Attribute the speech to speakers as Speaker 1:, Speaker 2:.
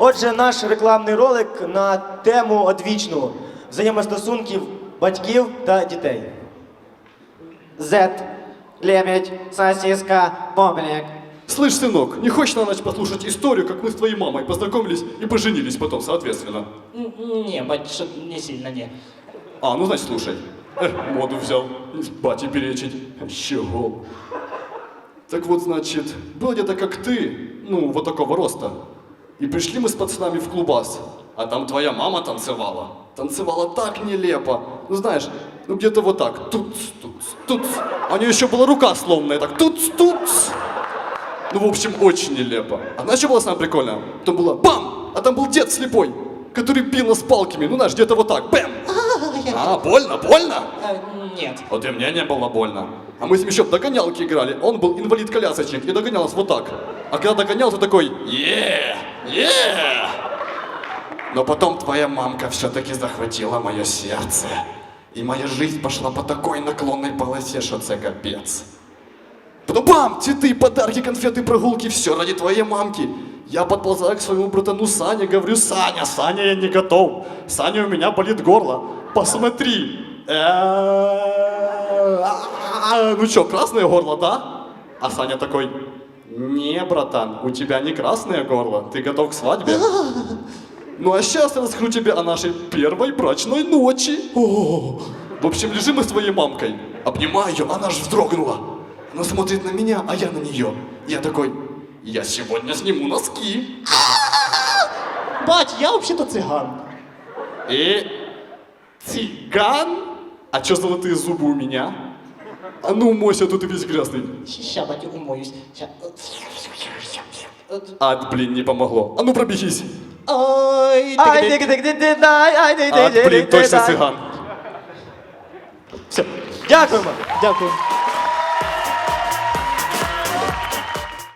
Speaker 1: Отже, наш рекламний ролик на тему одвічну взаємостосунків батьків та дітей.
Speaker 2: Зет, лебедь, сосиска, бублик.
Speaker 3: Слышь, сынок, не хочешь на ночь послушать историю, как мы с твоей мамой познакомились и поженились потом, соответственно?
Speaker 4: М, Не, батюшка, не сильно, не.
Speaker 3: А, ну значит, слушай. Э, моду взял. Бате перечить. Чего? Так вот, значит, было где-то как ты, ну, вот такого роста. И пришли мы с пацанами в клубас. А там твоя мама танцевала. Танцевала так нелепо. Ну, знаешь, ну где-то вот так. Тут, тут, тут. А у нее еще была рука сломанная. Так, тут, тут. Ну, в общем, очень нелепо. А знаешь, что было самое прикольное? Там было бам! А там был дед слепой, который бил нас палками. Ну, знаешь, где-то вот так. Бэм! А, больно, больно?
Speaker 4: Э, Нет.
Speaker 3: Вот и мне не было больно. А мы с ним еще в догонялки играли. Он был инвалид-колясочник и догонял нас вот так. А когда догонял, то такой е е Но потом твоя мамка все-таки захватила мое сердце. И моя жизнь пошла по такой наклонной полосе, что це капец. Потом бам! Цветы, подарки, конфеты, прогулки, все ради твоей мамки. Я подползаю к своему братану Сане, говорю, Саня, Саня, я не готов. Саня, у меня болит горло. Посмотри. Э, Ну что, красное горло, да? А Саня такой, не, братан, у тебя не красное горло, ты готов к свадьбе? Ну а сейчас я расскажу тебе о нашей первой брачной ночи. О, в общем, лежим мы с твоей мамкой. Обнимаю ее, она же вздрогнула. Она смотрит на меня, а я на нее. Я такой, я сегодня сниму носки.
Speaker 1: Бать, я взагалі-то циган.
Speaker 3: И цыган? А что золотые зубы у меня? А ну, мойся, тут ты весь грязный.
Speaker 4: Ща, батя, умоюсь. Ща.
Speaker 3: А, блин, не помогло. А ну, пробегись.
Speaker 4: Ой,
Speaker 1: Ай,
Speaker 4: тык-тык.
Speaker 1: дик-дик-дик-дай, ай,
Speaker 3: А, блин, точно цыган.
Speaker 1: Все. Дякуємо. Дякую.